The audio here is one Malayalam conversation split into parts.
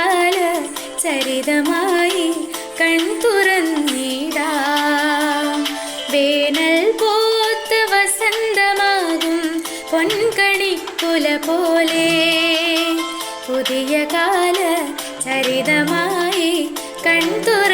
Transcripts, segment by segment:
കാല ചരിതമായി കൺതുറന്നിടാം വേനൽ പോത്ത് വസന്തമാകും പൊൻകണിക്കുല പോലെ പുതിയ കാല ചരിതമായി കൺതുറ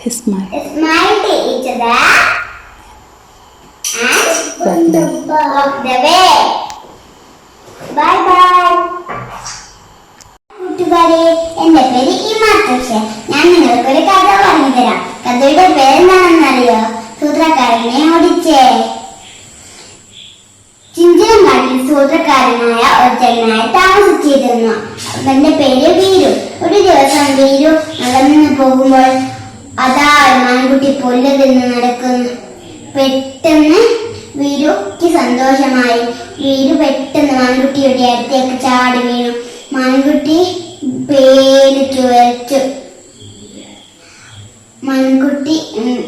They smile. They smiled at each other and walked away. Bye bye. കൂട്ടുകാരെ എന്റെ പേര് ഇമാത്തക്ഷൻ ഞാൻ നിങ്ങൾക്കൊരു കഥ പറഞ്ഞു തരാം കഥയുടെ പേരെന്താണെന്നറിയോ? സൂത്രക്കാരനെ ഓടിച്ചേ. ചിഞ്ചനങ്കാട്ടിൽ സൂത്രക്കാരനായ ചെങ്ങായി താമസിച്ചിരുന്നു. അവന്റെ പേര് വീരു. ഒരു ദിവസം വീരു നടന്നു പോകുമ്പോൾ അതാ മാൻകുട്ടി പുല്ല് തിന്ന് നടക്കുന്നു. പെട്ടെന്ന് വീരുക്ക് സന്തോഷമായി. വീരു പെട്ടെന്ന് മാൻകുട്ടിയുടെ അടുത്തേക്ക് ചാടി വീണു. മാൻകുട്ടി പേടിച്ചു വരച്ചു ഉം,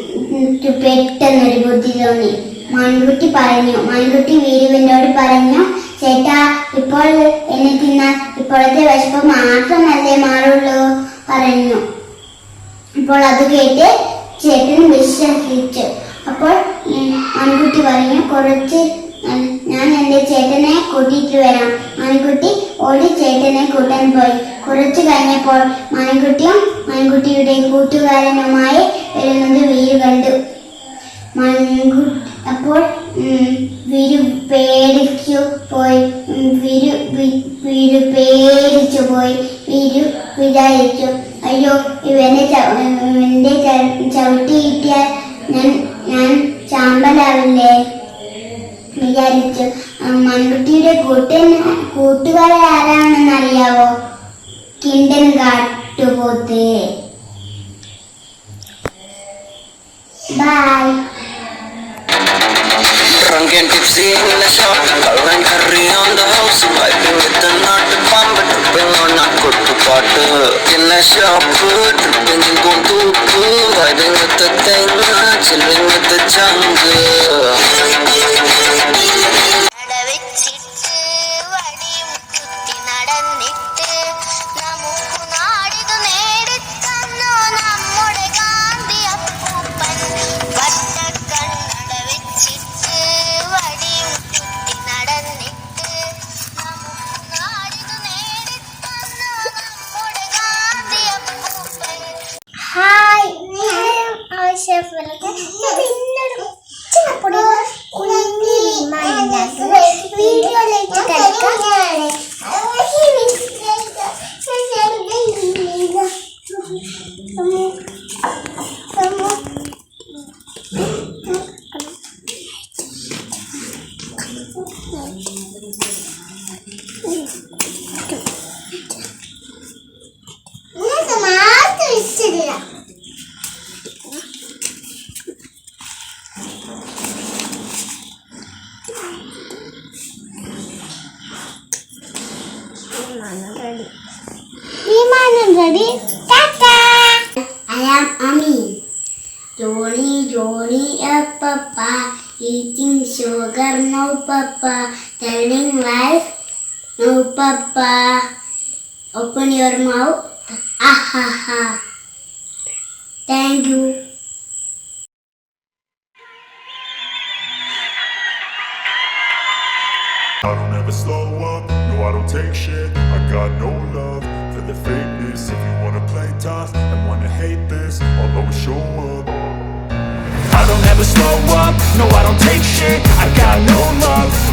പെട്ടെന്നൊരു ബുദ്ധി തോന്നി. മൺകുട്ടി പറഞ്ഞു മൺകുട്ടി വീരുവിനോട് പറഞ്ഞു ചേട്ടാ ഇപ്പോൾ എന്നെ തിന്ന ഇപ്പോഴത്തെ വിശപ്പ് മാത്രമല്ലേ മാറുള്ളൂ പറഞ്ഞു. അപ്പോൾ അത് കേട്ട് ചേട്ടൻ വിശ്വസിച്ചു അപ്പോൾ ആൺകുട്ടി പറഞ്ഞു കുറച്ച് ഞാൻ എന്റെ ചേട്ടനെ കൂട്ടിയിട്ട് വരാം. ആൺകുട്ടി ഓടി ചേട്ടനെ കൂട്ടാൻ പോയി. കുറച്ചു കഴിഞ്ഞപ്പോൾ മാൻകുട്ടിയും മാൻകുട്ടിയുടെ കൂട്ടുകാരനുമായി വരുന്നത് വീര് കണ്ടു. മാൻകുട്ടി അപ്പോൾ വീരു പേടിച്ചു പോയി. ഉം, വീരു പേടിച്ചു പോയി. വീരു വിചാരിച്ചു. അയ്യോ ഇവനെ ഇവന്റെ ചവിട്ടി കിട്ടിയാൽ ഞാൻ ഞാൻ ചാമ്പലാവില്ലേ? വിചാരിച്ചു. മൺകുട്ടിയുടെ കൂട്ടൻ ആരാണെന്ന് അറിയാവോ? കിണ്ടൻ കാട്ടുപോത്ത്. By trunk and tipsy in the shop. Love and hurry on the house. Piping with the not the pump, but tripping on a good to pot. In the shop, tripping in go to vibing with the thing, chilling with the jungle. Telling lies, no papa. Open your mouth. Ah ha ha. Thank you. I don't ever slow up, no I don't take shit I got no love for the If you wanna play tough and wanna hate this I'll always show up I don't ever slow up, no I don't take shit I got no love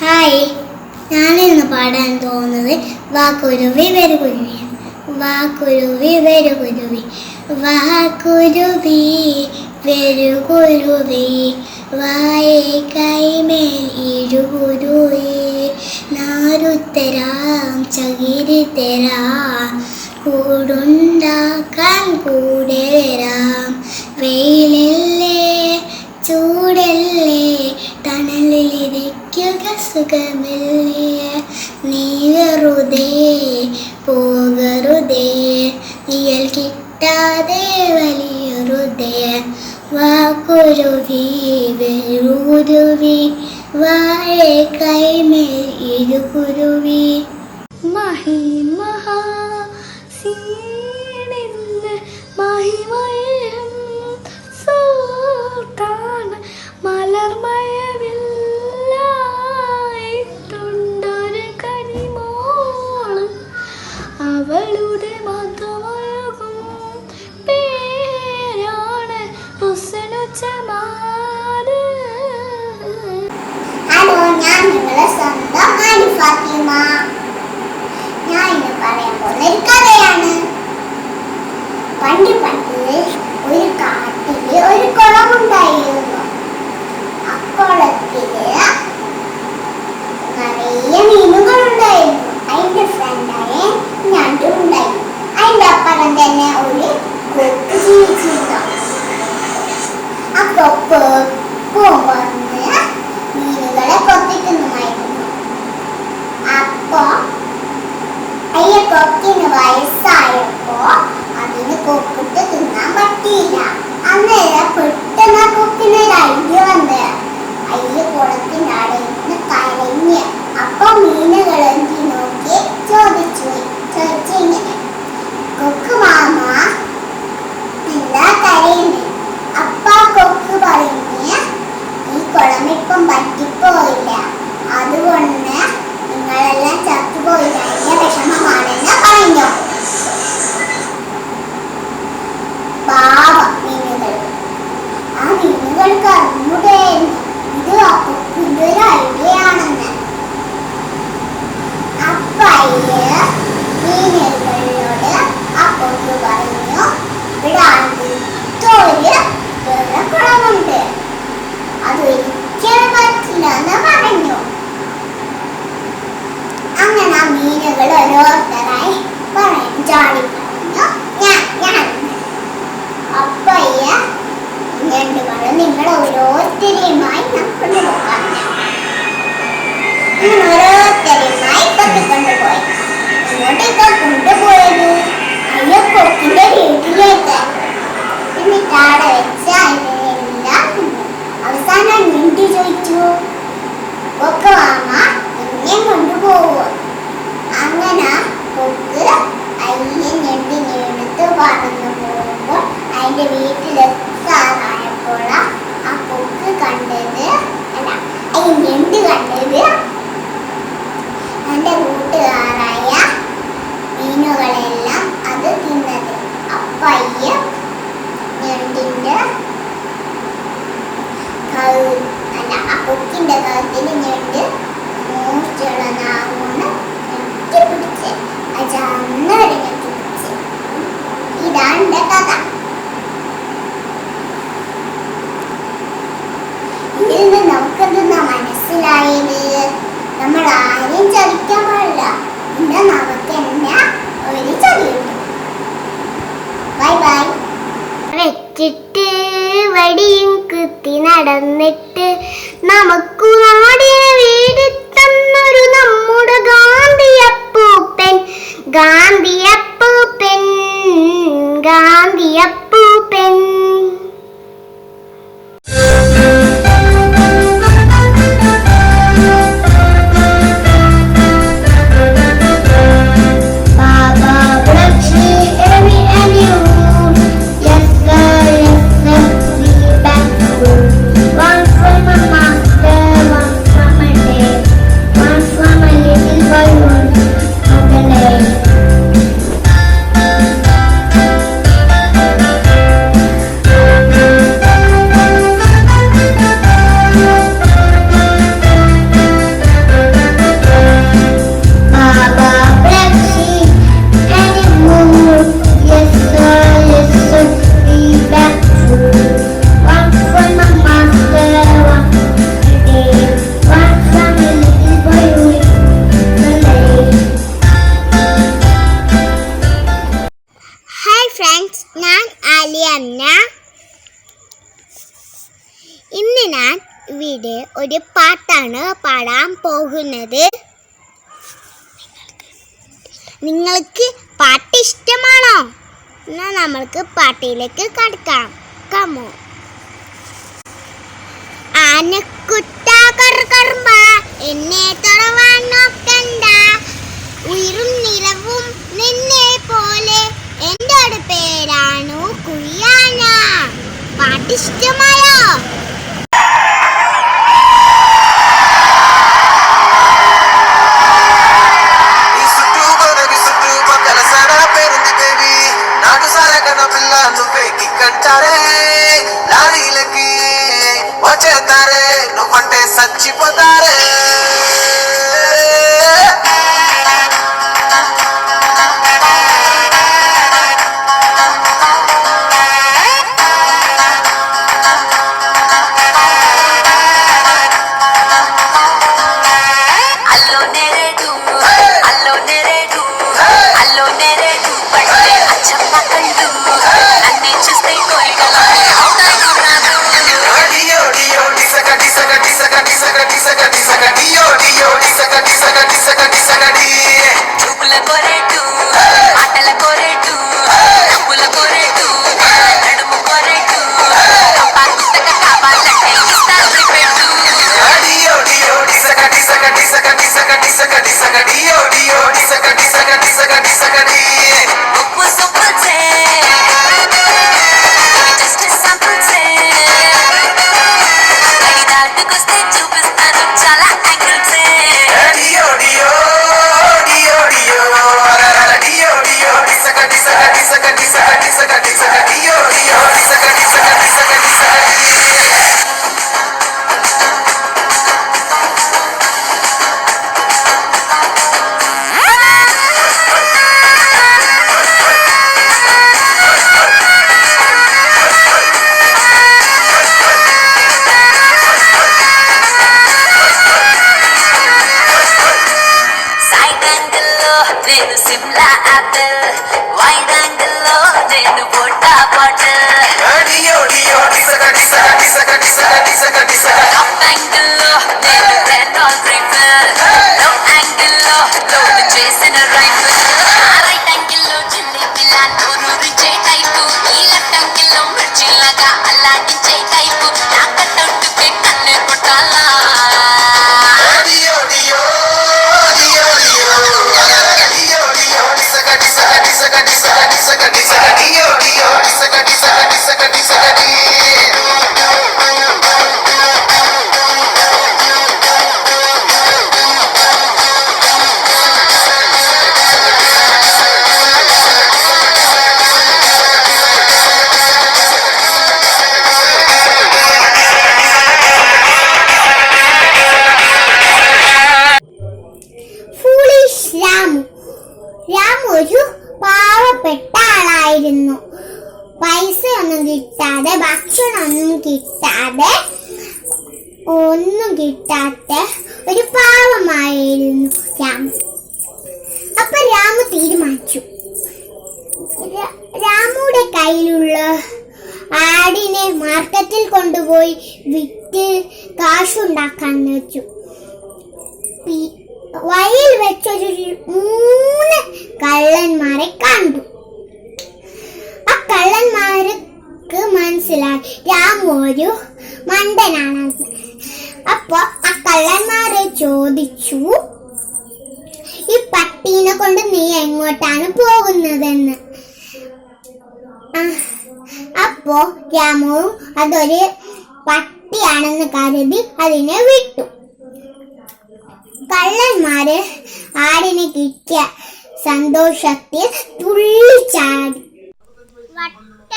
hi. ഞാനിന്ന് പാടാൻ തോന്നുന്നത് വാക്കുരുവി വരുകുരുവി. വാക്കുരുവി വരുകുരുവി. വാക്കുരുവി വരുകുരുവി. വായേ നാരുത്തരാം ചകിരിത്തരാം കൂടുണ്ടാക്കാൻ കൂടെ വരാം വെയിലല്ലേ ചൂടല്ലേ തണലിലിരിക്കുക സുഖമല്ലേ. നീ വെറുതെ പോകരുതേ നീയൽ കിട്ടാതെ വലിയൊരുതേ. വാക്കുരുവി വെറുരുവി വായ കൈമേൽ ഇരുകുരുവി. മഹി മഹാസീനിന്ന് മഹിമയം കരിമോൾ അവളുടെ നിങ്ങളെ സ്വന്തം ആനി ഫാത്തിമ ഞാൻ and make ഇതിലേക്ക് കടക്കാം കമോ ആനക്കുട്ട കർക്കർമ്മ എന്നെ തുറവാൻ നോക്കണ്ട. ഉയരും നിലവും നിന്നെ പോലെ. എന്റെ പേരാണു കുയ്യാന പാട്ടിഷ്ടമായോ? கண்டே சச்சி பதாரே Just a sample ముందుకొస్తే చూపిస్తాను చాలా యాంగిల్స్ డియో డియో డియో డియో డియో డియో డిసక డిసక డిసక డిసక பாட்டு. வாய்டாண்டு லோஜேன்னு போட்டா பாட்டு. அடி ஓடி ஓடி சகடி சகடி சகடி சகடி Sakati sakati yo yo sakati sakati sakati sakati ര- രാമുയുടെ കയ്യിലുള്ള ആടിനെ മാർക്കറ്റിൽ കൊണ്ടുപോയി വിറ്റ് കാശുണ്ടാക്കാൻ വെച്ചു. വഴിയിൽ വെച്ചൊരു മൂന്ന് കള്ളന്മാരെ കണ്ടു. ആ കള്ളന്മാർക്ക് മനസ്സിലായി രാമു ഒരു മണ്ടനാണ്. അപ്പൊ ആ കള്ളന്മാരെ ചോദിച്ചു ഈ പട്ടീനെ കൊണ്ട് നീ എങ്ങോട്ടാണ് പോകുന്നതെന്ന്? അപ്പോ രാമവും അതൊരു പട്ടിയാണെന്ന് കരുതി അതിനെ വിട്ടു. കള്ളന്മാര് ആടിനെ കിട്ടിയ സന്തോഷത്തിൽ തുള്ളിച്ചാടി വട്ട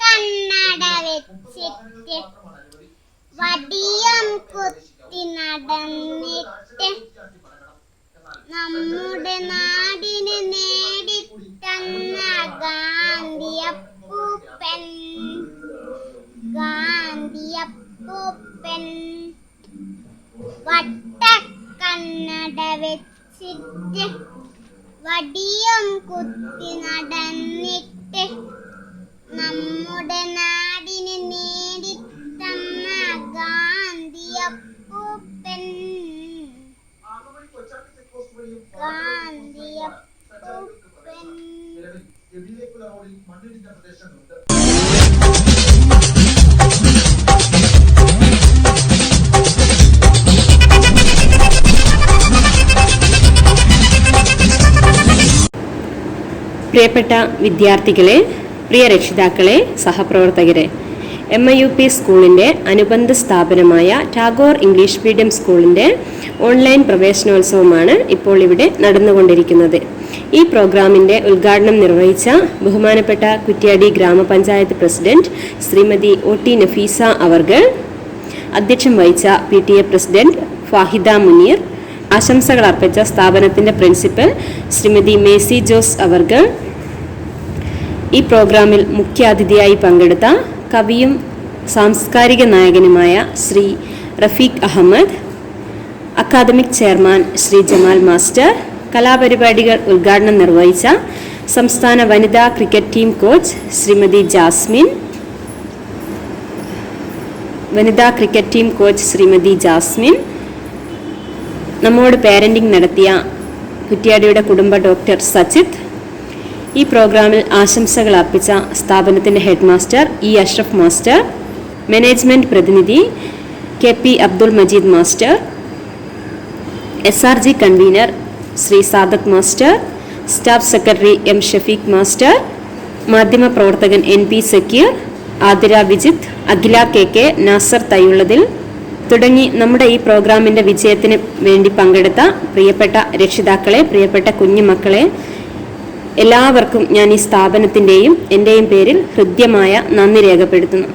കണ്ണട വെച്ചിട്ട് വടിയം പ്രിയപ്പെട്ട വിദ്യാർത്ഥികളെ പ്രിയ രക്ഷിതാക്കളെ സഹപ്രവർത്തകരെ എം ഐ യു പി സ്കൂളിന്റെ അനുബന്ധ സ്ഥാപനമായ ടാഗോർ ഇംഗ്ലീഷ് മീഡിയം സ്കൂളിന്റെ ഓൺലൈൻ പ്രവേശനോത്സവമാണ് ഇപ്പോൾ ഇവിടെ നടന്നുകൊണ്ടിരിക്കുന്നത്. ഈ പ്രോഗ്രാമിന്റെ ഉദ്ഘാടനം നിർവഹിച്ച ബഹുമാനപ്പെട്ട കുറ്റ്യാടി ഗ്രാമപഞ്ചായത്ത് president Shrimati O T Nafeesa അവർകൾ അധ്യക്ഷം വഹിച്ച P T A president Fahida Muneer ആശംസകൾ അർപ്പിച്ച സ്ഥാപനത്തിന്റെ പ്രിൻസിപ്പൽ ശ്രീമതി മേസി ജോസ് അവർകൾ ഈ പ്രോഗ്രാമിൽ മുഖ്യാതിഥിയായി പങ്കെടുത്ത കവിയും സാംസ്കാരിക നായകനുമായ Shri Rafeeq Ahammed academic chairman Shri Jamal master കലാപരിപാടികൾ ഉദ്ഘാടനം നിർവഹിച്ച സംസ്ഥാന വനിതാ cricket team coach Shrimati Jasmin വനിതാ cricket team coach Shrimati Jasmin നമ്മോട് പാരന്റിംഗ് നടത്തിയ കുറ്റ്യാടിയുടെ കുടുംബ ഡോക്ടർ സച്ചിത് ഈ പ്രോഗ്രാമിൽ ആശംസകൾ അർപ്പിച്ച സ്ഥാപനത്തിന്റെ head master E Ashraf master management പ്രതിനിധി K P Abdul Majeed master S R G convener Shri Sadath master staff secretary M Shafeeq master മാധ്യമപ്രവർത്തകൻ N P Sakeer Athira Vijith Akhila K K Nasar തയ്യുള്ളതിൽ തുടങ്ങി നമ്മുടെ ഈ പ്രോഗ്രാമിന്റെ വിജയത്തിന് വേണ്ടി പങ്കെടുത്ത പ്രിയപ്പെട്ട രക്ഷിതാക്കളെ പ്രിയപ്പെട്ട കുഞ്ഞുമക്കളെ എല്ലാവർക്കും ഞാൻ ഈ സ്ഥാപനത്തിന്റെയും എന്റെയും പേരിൽ ഹൃദ്യമായ നന്ദി രേഖപ്പെടുത്തുന്നു.